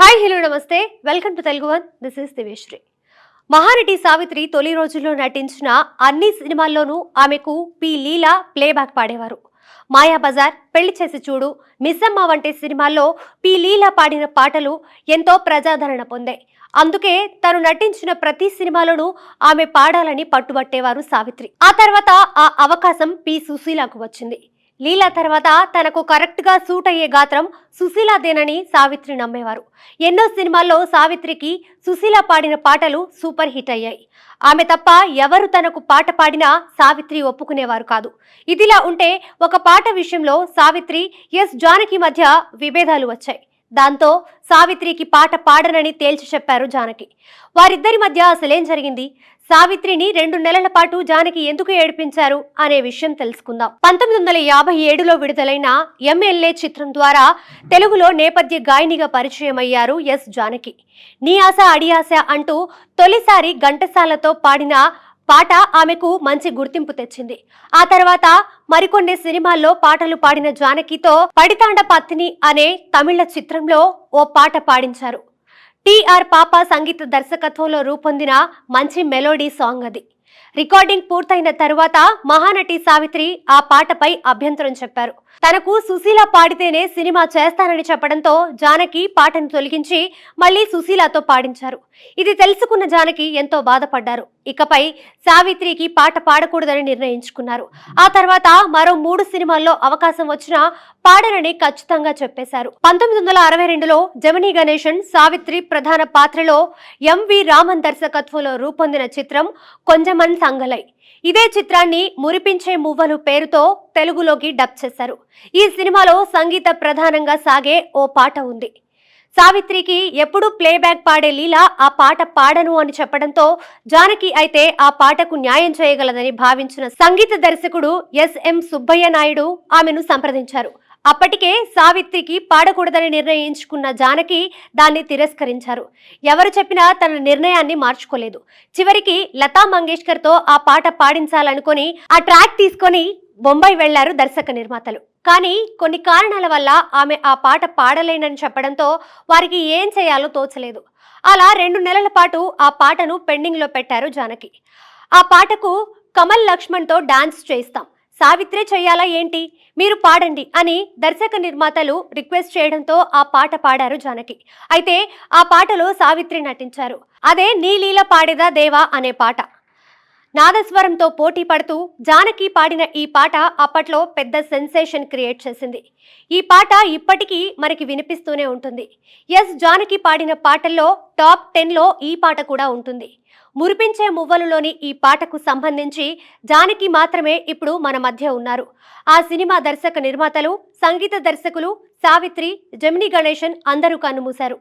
Hi hello నమస్తే. Welcome to Telugu one. This is దివేశ్రీ Mahanati Savitri తొలి రోజుల్లో నటించిన అన్ని సినిమాల్లోనూ ఆమెకు పి లీల ప్లేబ్యాక్ పాడేవారు. మాయా బజార్ పెళ్ళి చేసి చూడు మిస్సమ్మ వంటి సినిమాల్లో పి లీల పాడిన పాటలు ఎంతో ప్రజాదరణ పొందాయి. అందుకే తను నటించిన ప్రతి సినిమాలోనూ ఆమె పాడాలని పట్టుబట్టేవారు సావిత్రి. ఆ తర్వాత ఆ అవకాశం పి సుశీలకు వచ్చింది. లీలా తర్వాత తనకు కరెక్ట్గా సూట్ అయ్యే గాత్రం సుశీలాదేనని సావిత్రి నమ్మేవారు. ఎన్నో సినిమాల్లో సావిత్రికి సుశీల పాడిన పాటలు సూపర్ హిట్ అయ్యాయి. ఆమె తప్ప ఎవరు తనకు పాట పాడినా సావిత్రి ఒప్పుకునేవారు కాదు. ఇదిలా ఉంటే ఒక పాట విషయంలో సావిత్రి ఎస్ జానకి మధ్య విభేదాలు వచ్చాయి. దాంతో సావిత్రికి పాట పాడనని తేల్చి చెప్పారు జానకి. వారిద్దరి మధ్య అసలేం జరిగింది? సావిత్రిని రెండు నెలల పాటు జానకి ఎందుకు ఏడిపించారు అనే విషయం తెలుసుకుందాం. పంతొమ్మిది వందల యాభై ఏడులో విడుదలైన ఎంఎల్ఏ చిత్రం ద్వారా తెలుగులో నేపథ్య గాయనిగా పరిచయం అయ్యారు ఎస్ జానకి. నీ ఆశ అడియాస అంటూ తొలిసారి ఘంటసాలతో పాడిన పాట ఆమెకు మంచి గుర్తింపు తెచ్చింది. ఆ తర్వాత మరికొన్ని సినిమాల్లో పాటలు పాడిన జానకితో పడితాండ పత్ని అనే తమిళ చిత్రంలో ఓ పాట పాడించారు. టిఆర్ పాప సంగీత దర్శకత్వంలో రూపొందిన మంచి మెలోడీ సాంగ్ అది. రికార్డింగ్ పూర్తయిన తరువాత మహానటి సావిత్రి ఆ పాటపై అభ్యంతరం చెప్పారు. తనకు సుశీల పాడితేనే సినిమా చేస్తానని చెప్పడంతో జానకి పాటను తొలగించి మళ్ళీ సుశీలతో పాడించారు. ఇది తెలుసుకున్న జానకి ఎంతో బాధపడ్డారు. ఇకపై సావిత్రికి పాట పాడకూడదని నిర్ణయించుకున్నారు. ఆ తర్వాత మరో మూడు సినిమాల్లో అవకాశం వచ్చినా పాడనని ఖచ్చితంగా చెప్పేశారు. పంతొమ్మిది వందల అరవై రెండులో జమినీ గణేశన్ సావిత్రి ప్రధాన పాత్రలో ఎంవి రామన్ దర్శకత్వంలో రూపొందిన చిత్రం కొంజమన్ సంగలై. ఇదే చిత్రాన్ని మురిపించే మువ్వలు పేరుతో తెలుగులోకి డబ్ చేశారు. ఈ సినిమాలో సంగీత ప్రధానంగా సాగే ఓ పాట ఉంది. సావిత్రికి ఎప్పుడు ప్లేబ్యాక్ పాడే లీల ఆ పాట పాడను అని చెప్పడంతో జానకి అయితే ఆ పాటకు న్యాయం చేయగలదని భావించిన సంగీత దర్శకుడు ఎస్ఎం సుబ్బయ్య నాయుడు ఆమెను సంప్రదించారు. అప్పటికే సావిత్రికి పాడకూడదని నిర్ణయించుకున్న జానకి దాన్ని తిరస్కరించారు. ఎవరు చెప్పినా తన నిర్ణయాన్ని మార్చుకోలేదు. చివరికి లతా మంగేష్కర్తో ఆ పాట పాడించాలనుకొని ఆ ట్రాక్ తీసుకొని బొంబాయి వెళ్ళారు దర్శక నిర్మాతలు. కానీ కొన్ని కారణాల వల్ల ఆమె ఆ పాట పాడలేనని చెప్పడంతో వారికి ఏం చేయాలో తోచలేదు. అలా రెండు నెలల పాటు ఆ పాటను పెండింగ్లో పెట్టారు జానకి. ఆ పాటకు కమల్ లక్ష్మణ్తో డాన్స్ చేయిస్తాం. సావిత్రే చెయ్యాలా ఏంటి? మీరు పాడండి అని దర్శక నిర్మాతలు రిక్వెస్ట్ చేయడంతో ఆ పాట పాడారు జానకి. అయితే ఆ పాటలో సావిత్రి నటించారు. అదే నీలీల పాడేదా దేవా అనే పాట. నాదస్వరంతో పోటీ పడుతూ జానకి పాడిన ఈ పాట అప్పట్లో పెద్ద సెన్సేషన్ క్రియేట్ చేసింది. ఈ పాట ఇప్పటికీ మనకి వినిపిస్తూనే ఉంటుంది. ఎస్ జానకి పాడిన పాటల్లో టాప్ టెన్లో ఈ పాట కూడా ఉంటుంది. మురిపించే మువ్వలులోని ఈ పాటకు సంబంధించి జానకి మాత్రమే ఇప్పుడు మన మధ్య ఉన్నారు. ఆ సినిమా దర్శక నిర్మాతలు సంగీత దర్శకులు సావిత్రి జమిని గణేశన్ అందరూ కన్నుమూశారు.